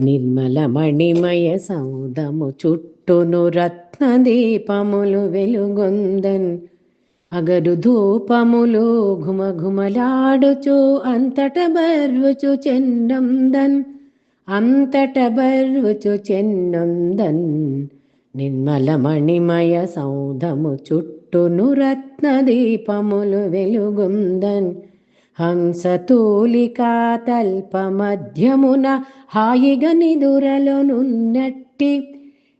నిర్మల మణిమయ సౌదము చుట్టూను రత్న దీపములు వెలుగొందన్. అగరు ధూపములు ఘుమఘుమలాడుచు అంతట బర్వచు చెన్నందన్. అంతట బర్వచు చెన్నందన్. నిర్మల మణిమయ సౌధము చుట్టూను రత్న దీపములు వెలుగొందన్. హంసతూలికా తల్ప మధ్యమున హాయిగా నిదురలోనున్నట్టి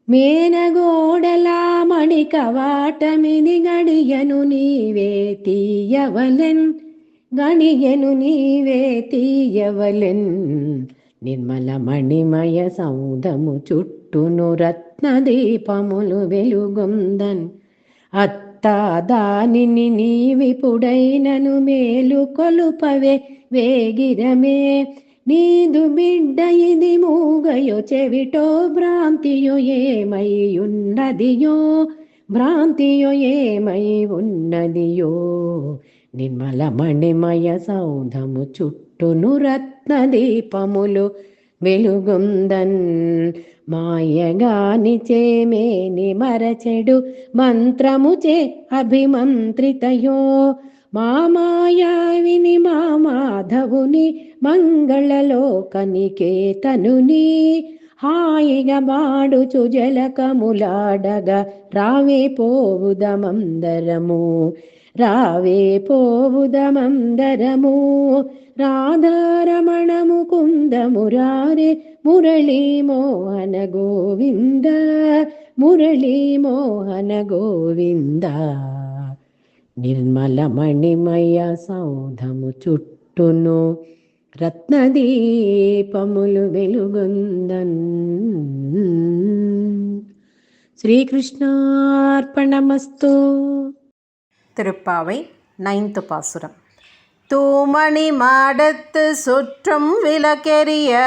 మేనగోడలా మణిక కవాటమిది గడియను నీవే తీయవలెన్ గణియను నీవే తీయవలెన్. నిర్మల మణిమయ సౌధము చుట్టును రత్న దీపములు వెలుగొందన్. అత్తా దానిని నీవిపుడైనను మేలు కొలుపవే వేగిరమే. నీదు బిడ్డ ఇది మూగయో చెవిటో భ్రాంతియో ఏమై ఉన్నదియో భ్రాంతియో ఏమై ఉన్నదియో నిర్మల మణిమయ సౌధము చుట్టూను రత్న దీపములు వెలుగుందన్. మాయగాని చేమేని మరచెడు మంత్రము చే అభిమంత్రితయో. మా మాయా విని మా మాధవుని మంగళలోకనికేతనుని హాయిగా బాడుచు జలకములాడగా రావే పోవుదమందరము. రావే పోవుదమందరము రాధారమణము కుందమురారే మురళీ మోహన గోవింద మురళీ మోహన గోవింద నిర్మల మణిమయ సౌధము చుట్టును రత్నదీపములు వెలుగొందన్. శ్రీకృష్ణార్పణమస్తు. திருப்பாவை நைன்த்து பாசுரம். தூமணி மாடத்து சுற்றும் விளக்கெரிய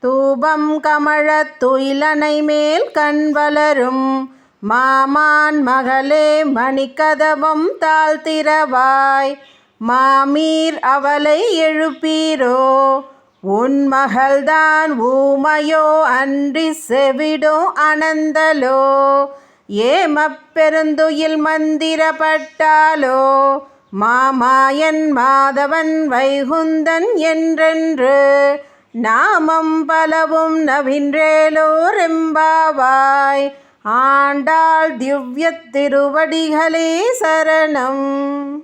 தூபம் கமழ துயிலனை மேல் கண் வளரும். மாமான் மகளே மணிக்கதவம் தாழ்த்திரவாய். மாமீர் அவளை எழுப்பீரோ? உன் மகள்தான் ஊமையோ அன்றி செவிடோ அனந்தலோ? ஏமப்பெருந்துயில் மந்திரப்பட்டாலோ? மாமாயன் மாதவன் வைகுந்தன் என்றென்று நாமம் பலவும் நவின்றேலோரெம்பாவாய். ஆண்டாள் திவ்ய திருவடிகளே சரணம்.